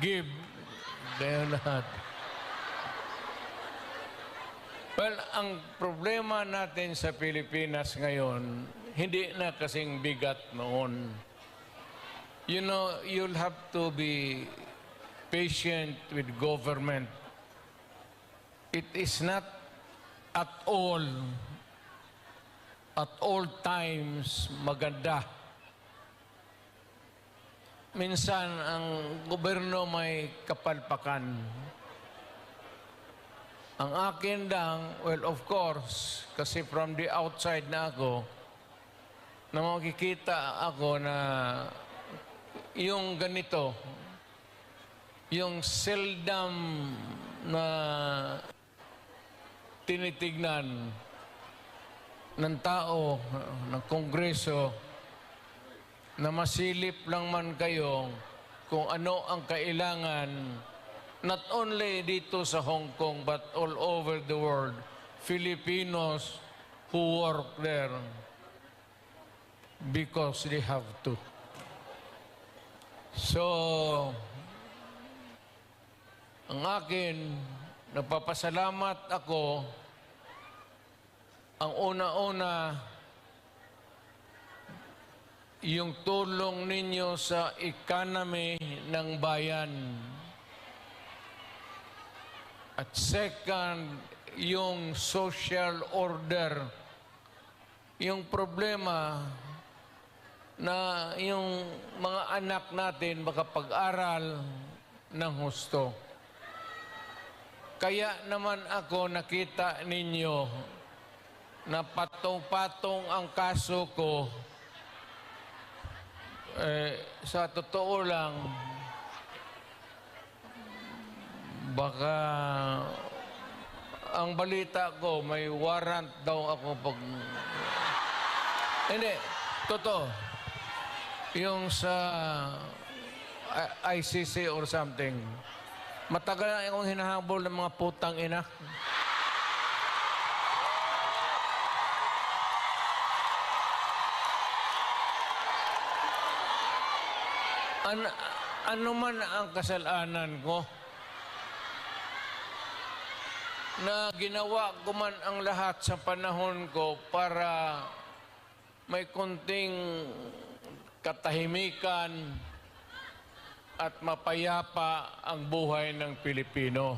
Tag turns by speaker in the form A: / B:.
A: give. Kayo lahat. Well, ang problema natin sa Pilipinas ngayon, hindi na kasing bigat noon. You know, you'll have to be patient with government. It is not at all, at all times maganda. Minsan, ang gobyerno may kapalpakan. Ang akin lang, well, of course, kasi from the outside na ako, na makikita ako na yung ganito, yung seldom na tinitignan ng tao, ng kongreso, na masilip lang man kayo kung ano ang kailangan not only dito sa Hong Kong but all over the world, Filipinos who work there because they have to. So, ang akin, nagpapasalamat ako, ang una-una, yung tulong ninyo sa economy ng bayan. At second, yung social order. Yung problema na yung mga anak natin makapag-aral ng husto. Kaya naman ako nakita ninyo na patong-patong ang kaso ko eh, sa totoo lang, baka ang balita ko, may warrant daw ako pag... Hindi, totoo. Yung sa ICC or something, matagal na akong hinahabol ng mga putang ina. An ano man ang kasalanan ko na ginawa ko man ang lahat sa panahon ko para may konting katahimikan at mapayapa ang buhay ng Pilipino.